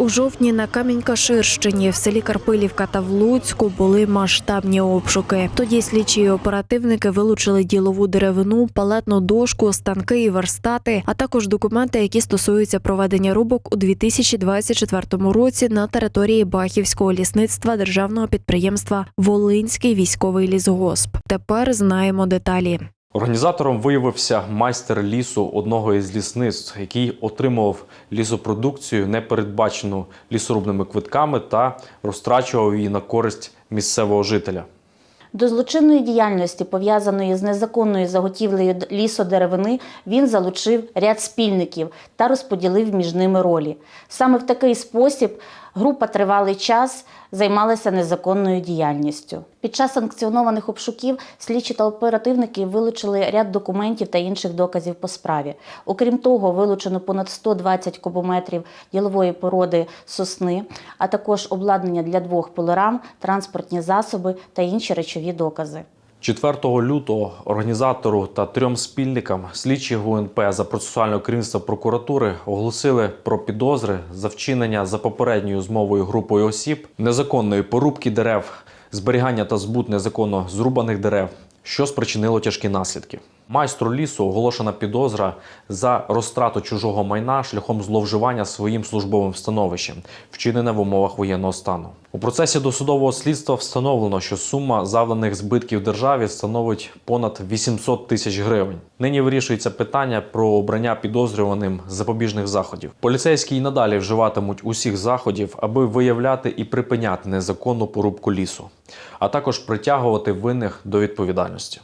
У жовтні на Камінь-Каширщині в селі Карпилівка та в Луцьку були масштабні обшуки. Тоді слідчі оперативники вилучили ділову деревину, палетну дошку, станки і верстати, а також документи, які стосуються проведення рубок у 2024 році на території Бахівського лісництва державного підприємства Волинський військовий лісгосп. Тепер знаємо деталі. Організатором виявився майстер лісу одного із лісництв, який отримував лісопродукцію, не передбачену лісорубними квитками та розтрачував її на користь місцевого жителя. До злочинної діяльності, пов'язаної з незаконною заготівлею лісодеревини, він залучив ряд спільників та розподілив між ними ролі. Саме в такий спосіб група тривалий час займалася незаконною діяльністю. Під час санкціонованих обшуків слідчі та оперативники вилучили ряд документів та інших доказів по справі. Окрім того, вилучено понад 120 кубометрів ділової породи сосни, а також обладнання для двох пилорам, транспортні засоби та інші речові докази. 4 лютого організатору та трьом спільникам слідчі ГУНП за процесуальне керівництво прокуратури оголосили про підозри за вчинення за попередньою змовою групою осіб незаконної порубки дерев, зберігання та збут незаконно зрубаних дерев, що спричинило тяжкі наслідки. Майстру лісу оголошена підозра за розтрату чужого майна шляхом зловживання своїм службовим становищем, вчинене в умовах воєнного стану. У процесі досудового слідства встановлено, що сума завданих збитків державі становить понад 800 тисяч гривень. Нині вирішується питання про обрання підозрюваним запобіжних заходів. Поліцейські й надалі вживатимуть усіх заходів, аби виявляти і припиняти незаконну порубку лісу, а також притягувати винних до відповідальності.